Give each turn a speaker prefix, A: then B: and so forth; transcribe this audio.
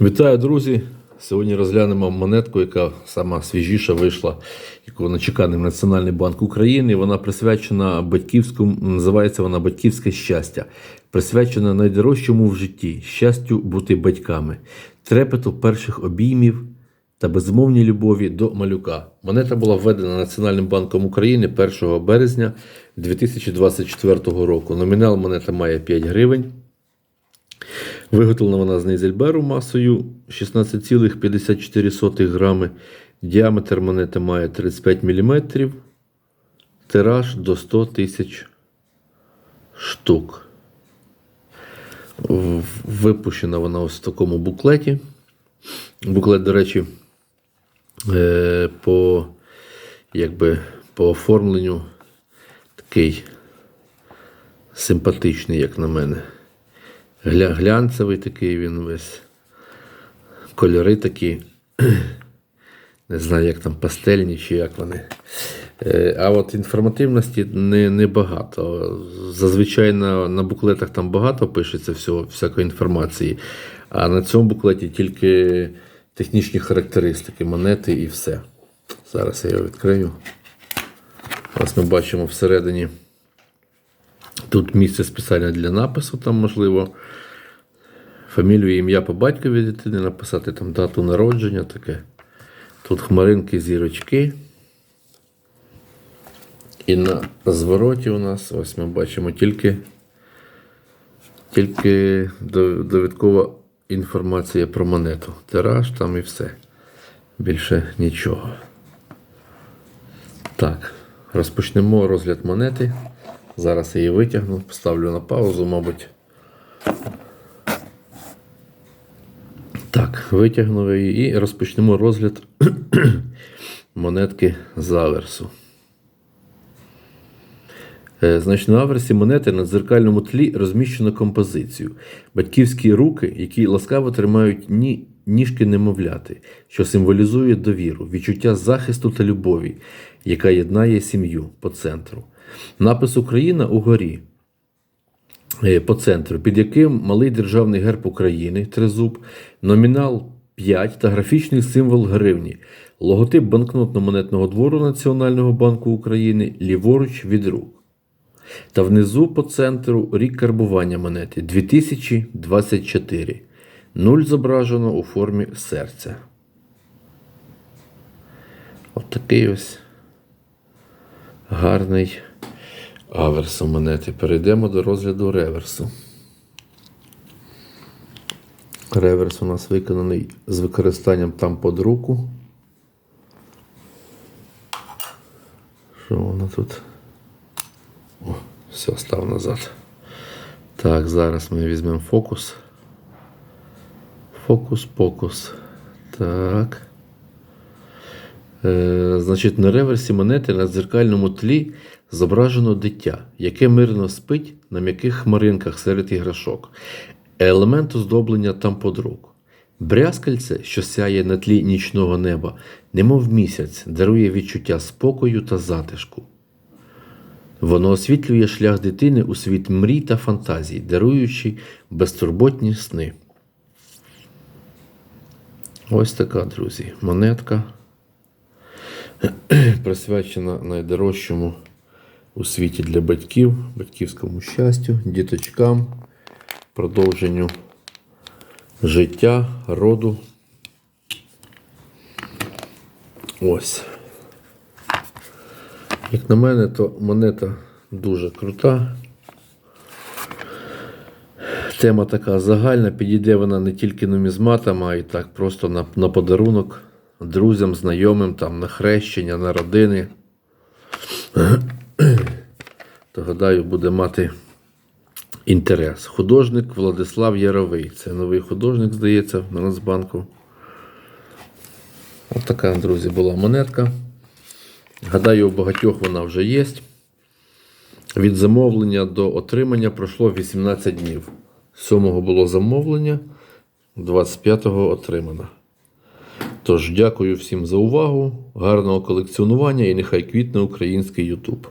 A: Вітаю, друзі! Сьогодні розглянемо монетку, яка сама свіжіша вийшла, яку начеканий Національний банк України. Вона присвячена батьківському, називається вона Батьківське щастя, присвячена найдорожчому в житті щастю бути батьками, трепету перших обіймів та безмовній любові до малюка. Монета була введена Національним банком України 1 березня 2024 року. Номінал монета має 5 гривень. Виготовлена вона з нейзельберу масою 16,54 грами. Діаметр монети має 35 мм. Тираж до 100 тисяч штук. Випущена вона ось в такому буклеті. Буклет, до речі, е, по, якби, по оформленню такий симпатичний, як на мене. Гля, глянцевий такий він весь. Кольори такі. Не знаю, як там пастельні чи як вони. Е, А от інформативності не, не багато. Зазвичай на, на буклетах там багато пишеться всього, всякої інформації, а на цьому буклеті тільки технічні характеристики, монети і все. Зараз я його відкрию. Ось ми бачимо всередині. Тут місце спеціальне для напису, там можливо. Фамілію, ім'я по батькові дитини написати, там дату народження таке. Тут хмаринки, зірочки. І на звороті у нас, ось ми бачимо тільки, тільки довідкова інформація про монету. Тираж там і все. Більше нічого. Так, розпочнемо розгляд монети. Зараз я її витягну, поставлю на паузу, мабуть. Так, витягнув її і розпочнемо розгляд монетки з аверсу. Е, Значить, на аверсі монети на дзеркальному тлі розміщено композицію. Батьківські руки, які ласкаво тримають ні, ніжки немовляти, що символізує довіру, відчуття захисту та любові, яка єднає сім'ю по центру. Напис Україна угорі е, по центру, під яким малий державний герб України, тризуб, номінал 5 та графічний символ гривні, логотип банкнотно-монетного двору Національного банку України ліворуч від рук. Та внизу по центру рік карбування монети 2024. Нуль зображено у формі серця. От такий ось гарний аверс у монети. Перейдемо до розгляду реверсу. Реверс у нас виконаний з використанням там под руку. Що воно тут? О, все, став назад. Так, зараз ми візьмемо фокус. Фокус-покус. Так. Е, значить, на реверсі монети на дзеркальному тлі зображено дитя, яке мирно спить на м'яких хмаринках серед іграшок. Елемент оздоблення там подруг. Брязкальце, що сяє на тлі нічного неба, немов місяць, дарує відчуття спокою та затишку. Воно освітлює шлях дитини у світ мрій та фантазій, даруючи безтурботні сни. Ось така, друзі, монетка присвячена найдорожчому у світі для батьків, батьківському щастю, діточкам, продовженню життя, роду. Ось. Як на мене, то монета дуже крута. Тема така загальна, підійде вона не тільки нумізматам, а й так просто на, на подарунок друзям, знайомим, там, на хрещення, на родини. То гадаю, буде мати інтерес. Художник Владислав Яровий. Це новий художник, здається, на Нацбанку. Ось така, друзі, була монетка. Гадаю, у багатьох вона вже є. Від замовлення до отримання пройшло 18 днів. 7-го було замовлення, 25-го отримано. Тож, дякую всім за увагу, гарного колекціонування і нехай квітне український YouTube.